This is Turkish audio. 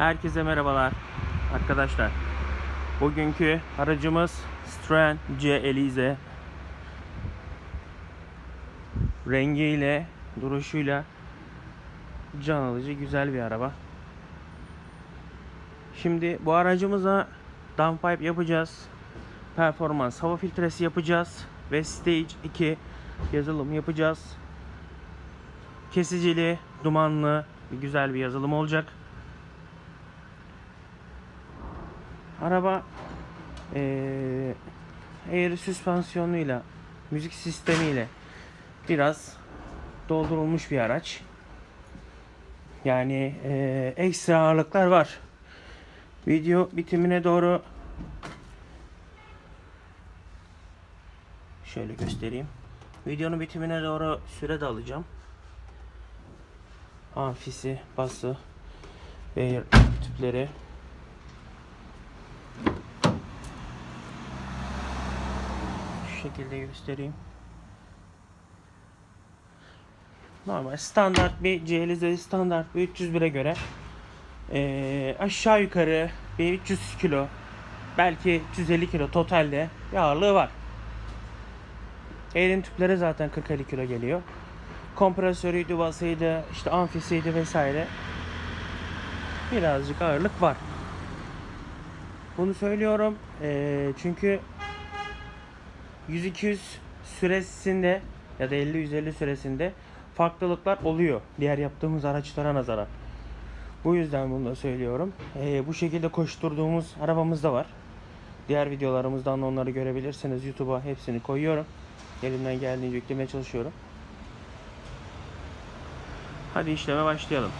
Herkese merhabalar arkadaşlar. Bugünkü aracımız Citroen C Elize. Rengiyle, duruşuyla can alıcı güzel bir araba. Şimdi bu aracımıza downpipe yapacağız. Performans hava filtresi yapacağız ve stage 2 yazılım yapacağız. Kesicili, dumanlı güzel bir yazılım olacak. Araba eee air süspansiyonuyla, müzik sistemiyle biraz doldurulmuş bir araç. Yani eee, ekstra ağırlıklar var. Video bitimine doğru şöyle göstereyim. Videonun bitimine doğru süre de alacağım. Amfisi, bası, air tüpleri. Şekilde göstereyim. Normal standart bir CLZ standart bir 301'e göre eee, aşağı yukarı bir 300 kilo belki 350 kilo totalde bir ağırlığı var. Air'in tüpleri zaten 40-50 kilo geliyor. Kompresörüydü, basıydı, işte amfisiydi vesaire. Birazcık ağırlık var. Bunu söylüyorum eee, çünkü 100-200 süresinde ya da 50-150 süresinde farklılıklar oluyor diğer yaptığımız araçlara nazaran. Bu yüzden bunu da söylüyorum. Ee, bu şekilde koşturduğumuz arabamız da var. Diğer videolarımızdan da onları görebilirsiniz. YouTube'a hepsini koyuyorum. Elimden geldiğince yüklemeye çalışıyorum. Hadi işleme başlayalım.